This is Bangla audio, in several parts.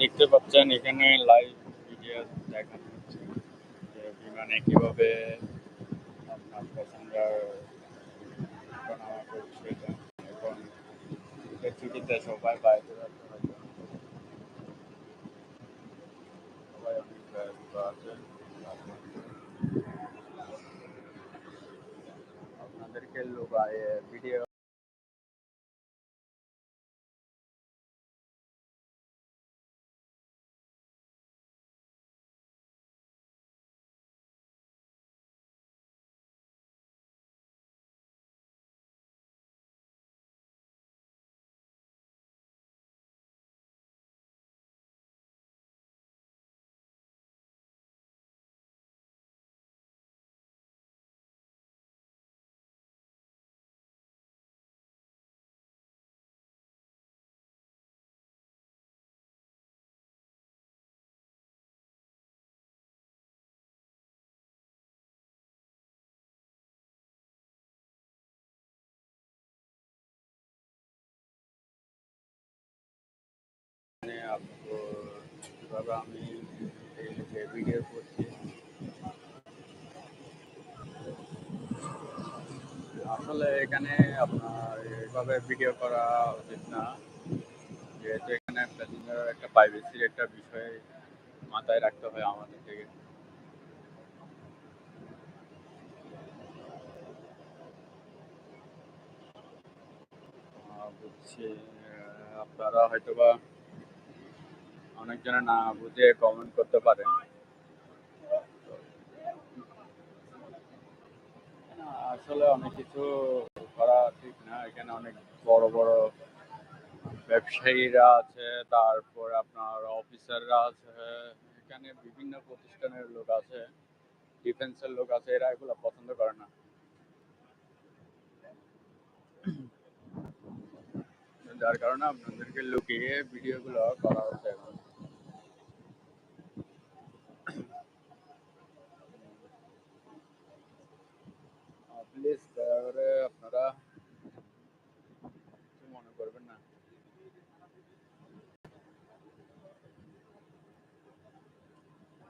দেখতে পাচ্ছেন এখানে লাইভ ভিডিও দেখানো হচ্ছে যে বিমানে কীভাবে আপনার প্যাসেঞ্জার এখন ছুটিতে সবাই বাইরে সবাই অনেক আপনাদেরকে লোক ভিডিও আপনাকে কীভাবে আমি আসলে এখানে আপনার এভাবে ভিডিও করা উচিত না, যেহেতু এখানে প্যাসেঞ্জারের একটা প্রাইভেসির একটা বিষয় মাথায় রাখতে হয় আমাদের থেকে। বুঝছি আপনারা হয়তোবা অনেকজনে না বুঝে কমেন্ট করতে পারেন আসলে অনেক কিছু করা ঠিক না। এখানে অনেক বড় বড় ব্যবসায়ীরা আছে, তারপর আপনার অফিসাররা আছে, এখানে বিভিন্ন প্রতিষ্ঠানের লোক আছে ডিফেন্সের লোক আছে, এরা এগুলো পছন্দ করে না। যার কারণে আপনাদেরকে লুকিয়ে ভিডিওগুলো করা হচ্ছে এখন। প্লিজ দয়া করে আপনারা মনে করবেন না।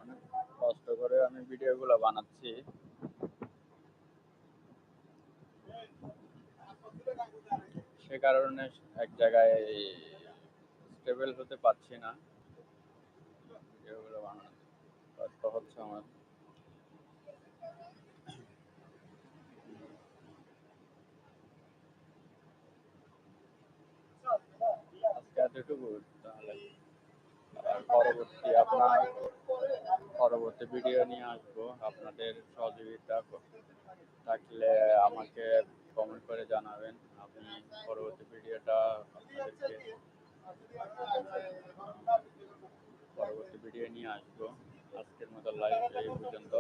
অনেক কষ্ট করে আমি ভিডিওগুলো বানাচ্ছি। সে কারণে এক জায়গায় স্টেবল হতে পারছি না। ভিডিওগুলো বানানো কষ্ট হচ্ছে আমার। এতটুকু পরবর্তী আপনার পরবর্তী ভিডিও নিয়ে আসব। আপনাদের সহযোগিতা থাকলে আমাকে কমেন্ট করে জানাবেন। আপনি পরবর্তী ভিডিওটা আপনাদেরকে পরবর্তী ভিডিও নিয়ে আসব। আজকের মতো লাইভ এই পর্যন্ত।